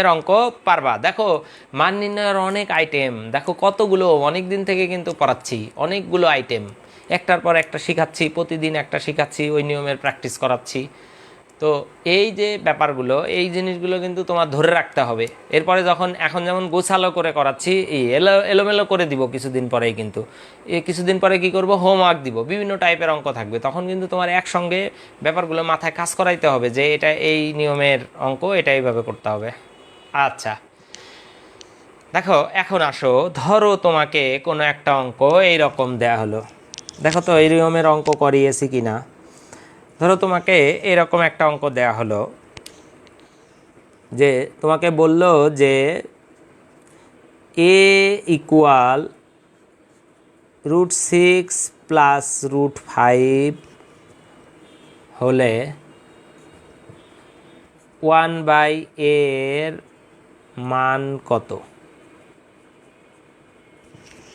এর অঙ্ক পারবা। দেখো, মান নির্ণয়ের অনেক আইটেম দেখো, কতগুলো? অনেক দিন থেকে কিন্তু পড়াচ্ছি। অনেকগুলো আইটেম একটার পর একটা শেখাচ্ছি, প্রতিদিন একটা শেখাচ্ছি, ওই নিয়মের প্র্যাকটিস করাচ্ছি। তো এই যে ব্যাপারগুলো, এই জিনিসগুলো কিন্তু তোমার ধরে রাখতে হবে। এরপরে যখন, এখন যেমন গোছালো করে করাচ্ছি এই এলো, এলোমেলো করে দিব কিছুদিন পরেই কিন্তু। এ কিছুদিন পরে কি করব? হোমওয়ার্ক দিব। বিভিন্ন টাইপের অঙ্ক থাকবে। তখন কিন্তু তোমার একসঙ্গে ব্যাপারগুলো মাথায় কাজ করাইতে হবে যে এটা এই নিয়মের অঙ্ক, এটা এইভাবে করতে হবে। আচ্ছা। দেখো, এখন আসো। ধরো তোমাকে কোনো একটা অঙ্ক এই রকম দেয়া হলো। দেখো তো, এই রকমের অঙ্ক করিয়েছি কি না? ধরো তোমাকে এরকম একটা অঙ্ক দেয়া হলো, যে তোমাকে বলল যে a equal root six plus root five হলে ওয়ান বাই এর মান কত?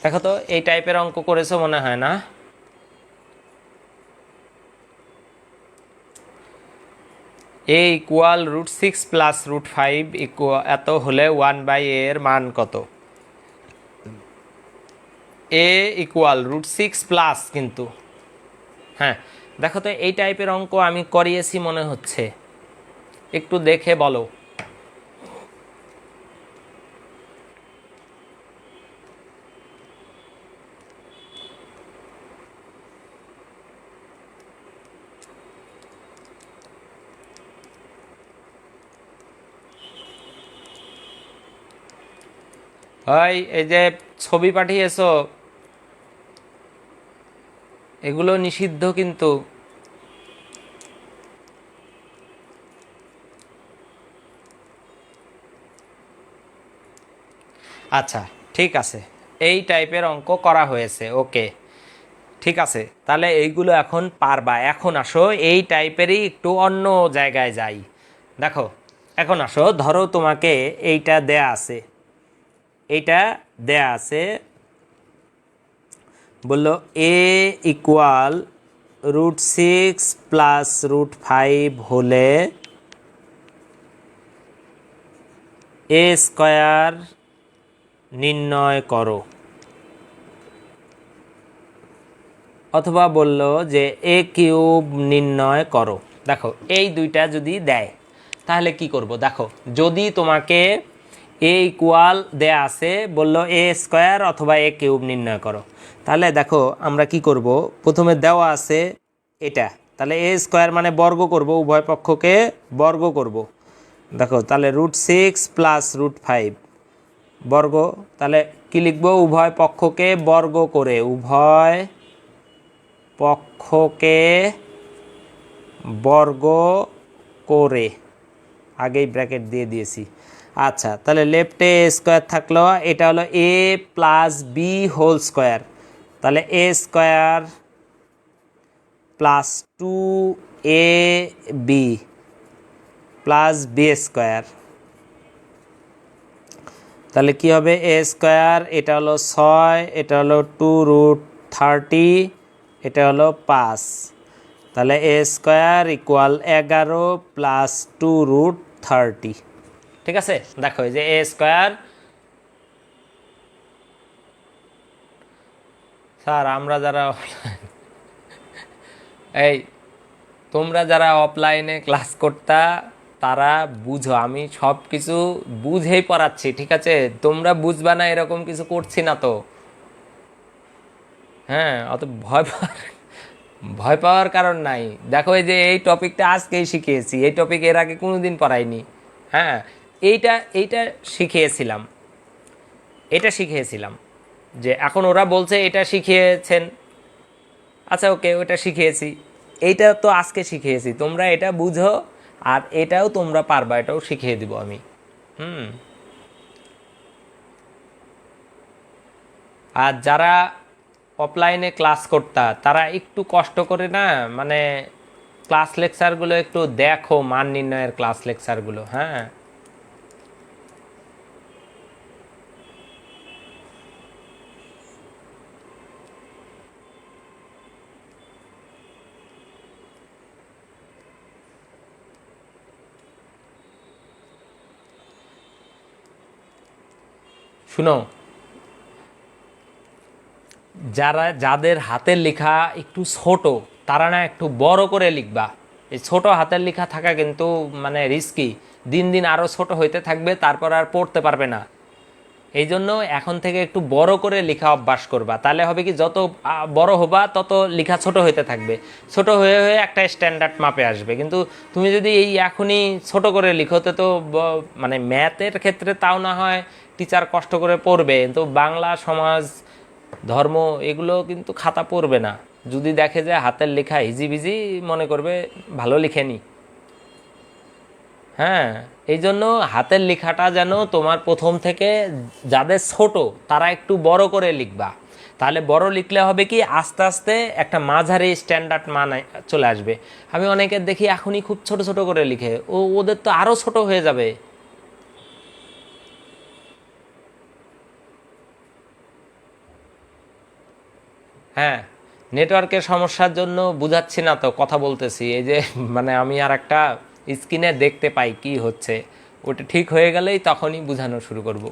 দেখো তো, এই টাইপের অঙ্ক করেছ মনে হয় না? A equal root six plus root five equal এত হলে ওয়ান বাই এর মান কত? A equal root six plus কিন্তু। হ্যাঁ দেখো তো, এই টাইপের অঙ্ক আমি করিয়েছি মনে হচ্ছে। একটু দেখে বলো। ভাই এই যে ছবি পাঠিয়েছো, এগুলো নিষিদ্ধ কিন্তু। আচ্ছা ঠিক আছে। এই টাইপের অঙ্ক করা হয়েছে, ওকে। ঠিক আছে, তাহলে এইগুলো এখন পারবা। এখন আসো, এই টাইপেরই একটু অন্য জায়গায় যাই। দেখো, এখন আসো, ধরো তোমাকে এইটা দেয়া আছে। এইটা দেয়া আছে, বলল a equal root six plus root five হলে এ স্কয়ার নির্ণয় করো। অথবা বলল যে এ কিউব নির্ণয় করো। দেখো, এই দুইটা যদি দেয়, তাহলে কি করব? দেখো, যদি তোমাকে এ ইকুয়াল দেয়া আছে, বলল এ স্কোয়ার অথবা এ কিউব নির্ণয় করো। তাহলে দেখো, আমরা কি করব? প্রথমে দেওয়া আছে এটা। তাহলে এ স্কোয়ার মানে বর্গ করব, উভয় পক্ষকে বর্গ করব। দেখো, তাহলে root six plus root five বর্গ, তাহলে কি লিখব? উভয় পক্ষকে বর্গ করে, উভয় পক্ষকে বর্গ করে। আগেই ব্র্যাকেট দিয়ে দিয়েছি। আচ্ছা তাহলে লেফটে স্কোয়ার থাকল, এটা হলো a plus b whole square তাহলে a square plus two a b plus b square তাহলে কি হবে? এ স্কোয়ার এটা হলো ছয়, এটা হলো টু রুট থার্টি এটা হলো পাঁচ। তাহলে এ স্কোয়ার ইকুয়াল এগারো প্লাস টু রুট থার্টি ঠিক আছে? দেখো যে এ স্কোয়ার স্যার, আমরা যারা এই, তোমরা যারা অফলাইনে ক্লাস করতা, তারা বুঝো, আমি সব কিছু বুঝেই পড়াচ্ছি, ঠিক আছে? তোমরা বুঝবা না, এরকম কিছু করছি না তো। হ্যাঁ অত ভয় পাওয়ার ভয় পাওয়ার কারণ নাই। দেখো, এই যে এই টপিকটা আজকেই শিখিয়েছি, এই টপিক এর আগে কোনো দিন পড়াইনি। হ্যাঁ এইটা এইটা শিখিয়েছিলাম। এটা শিখিয়েছিলাম যে এখন ওরা বলছে এটা শিখিয়েছেন। আচ্ছা ওকে, ওটা শিখিয়েছি। এইটা তো আজকে শিখিয়েছি, তোমরা এটা বুঝো আর এটাও তোমরা পারবা, এটাও শিখিয়ে দিব আমি। হুম। আর যারা অফলাইনে ক্লাস করতা, তারা একটু কষ্ট করে না মানে ক্লাস লেকচারগুলো একটু দেখো, মান নির্ণয়ের ক্লাস লেকচারগুলো হ্যাঁ? শুনো। যারা, যাদের হাতের লেখা একটু ছোট, তারা না একটু বড় করে লিখবা। এই ছোট হাতের লেখা থাকা কিন্তু মানে রিস্কি দিন দিন আরও ছোট হইতে থাকবে, তারপর আর পড়তে পারবে না। এই জন্য এখন থেকে একটু বড় করে লেখা অভ্যাস করবা। তাহলে হবে কি যত বড় হবা, তত লেখা ছোট হইতে থাকবে। ছোট হয়ে হয়ে একটা স্ট্যান্ডার্ড মাপে আসবে। কিন্তু তুমি যদি এই এখনই ছোট করে লিখোতে তো মানে ম্যাথের ক্ষেত্রে তাও না হয় টিচার কষ্ট করে পড়বে। কিন্তু বাংলা, সমাজ, ধর্ম এগুলো কিন্তু খাতা পড়বে না। যদি দেখে যে হাতের লেখা হিজিবিজি মনে করবে, ভালো লিখেনি। হ্যাঁ। এই জন্য হাতের লেখাটা যেন তোমার প্রথম থেকে যাদের ছোট, তারা একটু বড় করে লিখবা। তাহলে বড় লিখলে হবে কি, আস্তে আস্তে একটা মাঝারি স্ট্যান্ডার্ড মান চলে আসবে। আমি অনেকের দেখি এখনই খুব ছোট ছোট করে লিখে, ও, ওদের তো আরও ছোট হয়ে যাবে। হ্যাঁ নেটওয়ার্কের সমস্যার জন্য বুঝাচ্ছি না তো, কথা বলতেছি। এই যে মানে আমি আর একটা স্ক্রিনে দেখতে পাই কি হচ্ছে। ওটা ঠিক হয়ে গেলেই তখনই বোঝানো শুরু করব।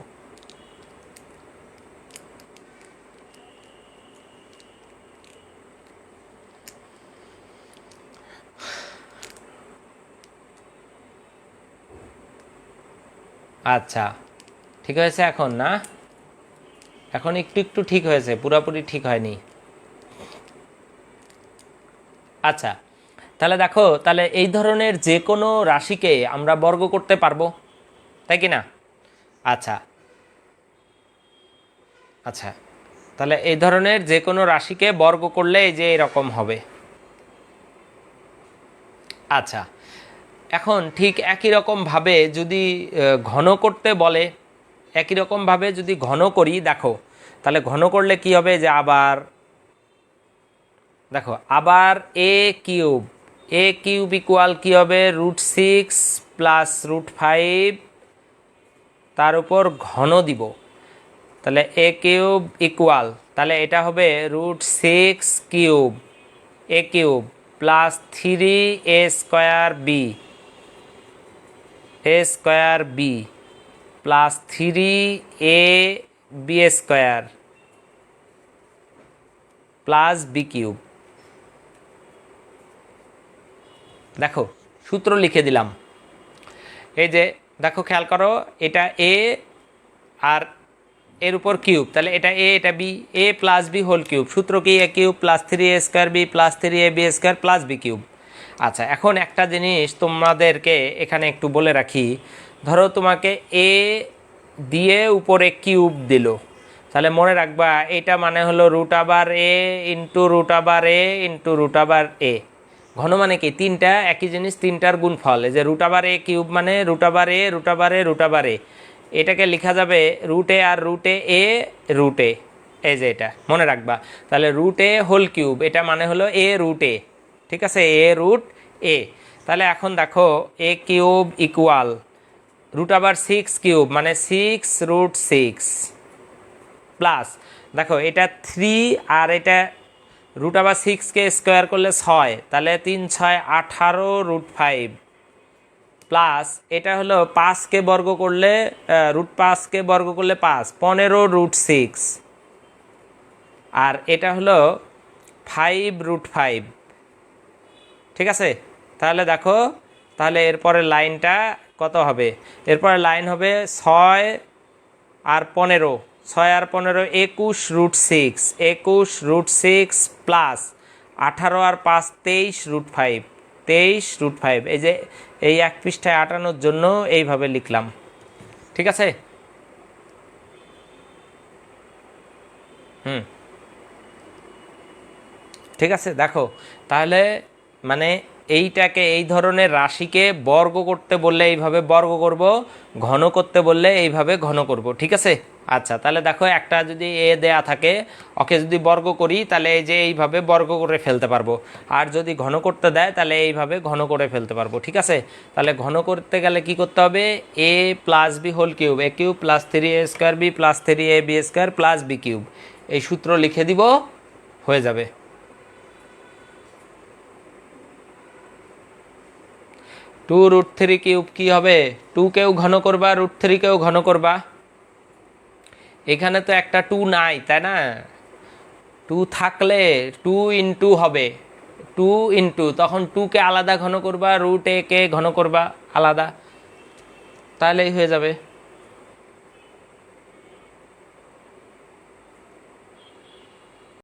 আচ্ছা ঠিক হয়েছে এখন না? এখন একটু একটু ঠিক হয়েছে, পুরোপুরি ঠিক হয়নি। আচ্ছা তাহলে দেখো, তাহলে এই ধরনের যে কোনো রাশিকে আমরা বর্গ করতে পারব, তাই কি না? আচ্ছা। আচ্ছা তাহলে এই ধরনের যে কোনো রাশিকে বর্গ করলে এই যে এরকম হবে। আচ্ছা এখন ঠিক একই রকমভাবে যদি ঘন করতে বলে, একই রকমভাবে যদি ঘন করি, দেখো, তাহলে ঘন করলে কি হবে? যে আবার, দেখো, আবার a cube a cube equal কী হবে? Root six plus root five তার উপর ঘন দিব। তাহলে এ কিউব ইকুয়াল তাহলে এটা হবে root six cube a cube plus three a square b a square b plus three a b square plus b cube দেখো, সূত্র লিখে দিলাম। এই যে, দেখো, খেয়াল করো, এটা এ আর এর উপর কিউব। তাহলে এটা এ এটা b a plus b whole cube. সূত্র কি a cube plus three a square b plus three a b square plus b cube. আচ্ছা এখন একটা জিনিস তোমাদেরকে এখানে একটু বলে রাখি। ধরো তোমাকে এ দিয়ে উপরে কিউব দিল। তাহলে মনে রাখবা, এটা মানে হলো রুট আবার এ ইন্টু রুট আবার এ ইন্টু রুট আবার এ ঘন মানে কি? তিনটা, একই জিনিস, তিনটার গুণফল। এই যে রুট আবার এ কিউব মানে রুট আবার এ রুট আবার এ রুট আবার এ এটাকে লেখা যাবে রুটে আর রুটে এ রুটে এই যে এটা, মনে রাখবা। তাহলে রুট হোল কিউব এটা মানে হলো এ রুট ঠিক আছে? এ রুট এ তাহলে এখন দেখো এ কিউব ইকুয়াল রুট আবার সিক্স কিউব মানে সিক্স রুট সিক্স প্লাস দেখো, এটা থ্রি আর এটা রুট আবার সিক্সকে স্কোয়ার করলে ছয়, তাহলে তিন, ছয়, আঠারো রুট ফাইভ প্লাস এটা হলো পাঁচকে বর্গ করলে রুট পাঁচকে বর্গ করলে পাঁচ, পনেরো রুট সিক্স আর এটা হলো ফাইভ রুট ফাইভ ঠিক আছে? তাহলে দেখো, তাহলে এরপরের লাইনটা কত হবে? এরপরে লাইন হবে ছয় আর পনেরো। ছয় আর পনেরো, একুশ রুট সিক্স একুশ রুট সিক্স প্লাস আঠারো আর পাঁচ, তেইশ রুট ফাইভ তেইশ রুট ফাইভ এই যে এই এক পৃষ্ঠায় আটানোর জন্য এইভাবে লিখলাম। ঠিক আছে? হুম। ঠিক আছে, দেখো। তাহলে মানে এইটাকে, এই ধরনের রাশিকে বর্গ করতে বললে এইভাবে বর্গ করব, ঘন করতে বললে এইভাবে ঘন করব। ঠিক আছে? আচ্ছা তাহলে দেখো একটা যদি এ দেয়া থাকে, ওকে যদি বর্গ করি, তাহলে এই যে এইভাবে বর্গ করে ফেলতে পারব। আর যদি ঘন করতে দেয়, তাহলে এইভাবে ঘন করে ফেলতে পারব, ঠিক আছে? তাহলে ঘন করতে গেলে কি করতে হবে? A plus b whole cube a cube plus three a square b plus three a b square plus b cube এই সূত্র লিখে দিব, হয়ে যাবে। টু রুট থ্রি কিউব কী হবে? টুকেও ঘন করবা রুট থ্রিকেও ঘন করবা। এখানে তো একটা টু নাই, তাই না? টু থাকলে টু ইন্টু হবে। টু ইন্টু তখন টুকে আলাদা ঘন করবা রুট এ কে ঘন করবা, আলাদা। তাহলেই হয়ে যাবে।